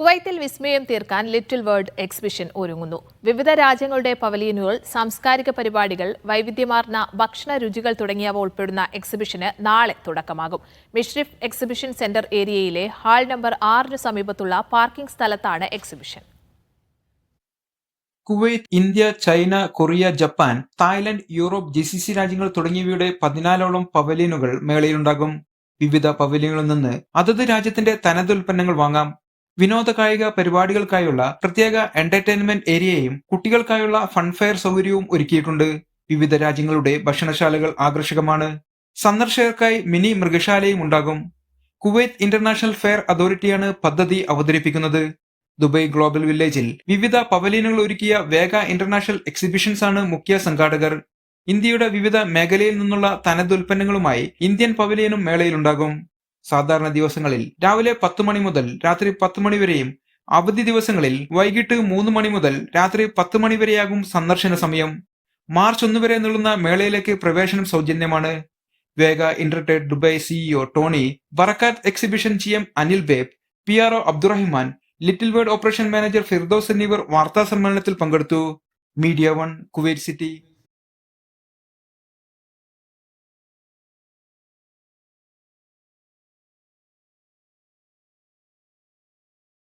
കുവൈത്തിൽ വിസ്മയം തീർക്കാൻ ലിറ്റിൽ വേൾഡ് എക്സിബിഷൻ ഒരുങ്ങുന്നു. വിവിധ രാജ്യങ്ങളുടെ പവലിയനുകൾ സാംസ്കാരിക പരിപാടികൾ വൈവിധ്യമാർന്ന ഭക്ഷണ രുചികൾ തുടങ്ങിയവ ഉൾപ്പെടുന്ന എക്സിബിഷന് നാളെ തുടക്കമാകും. മിഷ്രിഫ് എക്സിബിഷൻ സെന്റർ ഏരിയയിലെ ഹാൾ നമ്പർ ആറിന് സമീപത്തുള്ള പാർക്കിംഗ് സ്ഥലത്താണ് exhibition. Kuwait India China Korea Japan Thailand Europe G C C രാജ്യങ്ങൾ തുടങ്ങിയവയുടെ പതിനാലോളം പവലിയനുകൾ മേളയിലുണ്ടാകും. വിവിധ പവലിയനുകളിൽ നിന്ന് അതത് രാജ്യത്തിന്റെ തനത് ഉൽപ്പന്നങ്ങൾ വാങ്ങാം. വിനോദ കായിക പരിപാടികൾക്കായുള്ള പ്രത്യേക എന്റർടൈൻമെന്റ് ഏരിയയും കുട്ടികൾക്കായുള്ള ഫൺഫെയർ സൗകര്യവും ഒരുക്കിയിട്ടുണ്ട്. വിവിധ രാജ്യങ്ങളുടെ ഭക്ഷണശാലകൾ ആകർഷകമാണ്. സന്ദർശകർക്കായി മിനി മൃഗശാലയും ഉണ്ടാകും. കുവൈത്ത് ഇന്റർനാഷണൽ ഫെയർ അതോറിറ്റിയാണ് പദ്ധതി അവതരിപ്പിക്കുന്നത്. ദുബൈ ഗ്ലോബൽ വില്ലേജിൽ വിവിധ പവലിയനുകൾ ഒരുക്കിയ വേഗ ഇന്റർനാഷണൽ എക്സിബിഷൻസ് ആണ് മുഖ്യ സംഘാടകർ. ഇന്ത്യയുടെ വിവിധ മേഖലയിൽ നിന്നുള്ള തനതുൽപ്പന്നങ്ങളുമായി ഇന്ത്യൻ പവലിയനും മേളയിലുണ്ടാകും സാധാരണ ദിവസങ്ങളിൽ രാവിലെ പത്ത് മണി മുതൽ രാത്രി പത്ത് മണി വരെയും അവധി ദിവസങ്ങളിൽ വൈകിട്ട് മൂന്ന് മണി മുതൽ രാത്രി പത്ത് മണി വരെയാകും സന്ദർശന സമയം. മാർച്ച് ഒന്ന് വരെ നീളുന്ന മേളയിലേക്ക് പ്രവേശനം സൗജന്യമാണ്. Vega intertrade Dubai CEO Tony Barakat exhibition G M Anil babe P R O Abdurahman little world operation manager Firdous എന്നിവർ വാർത്താ സമ്മേളനത്തിൽ പങ്കെടുത്തു. Media one Kuwait city.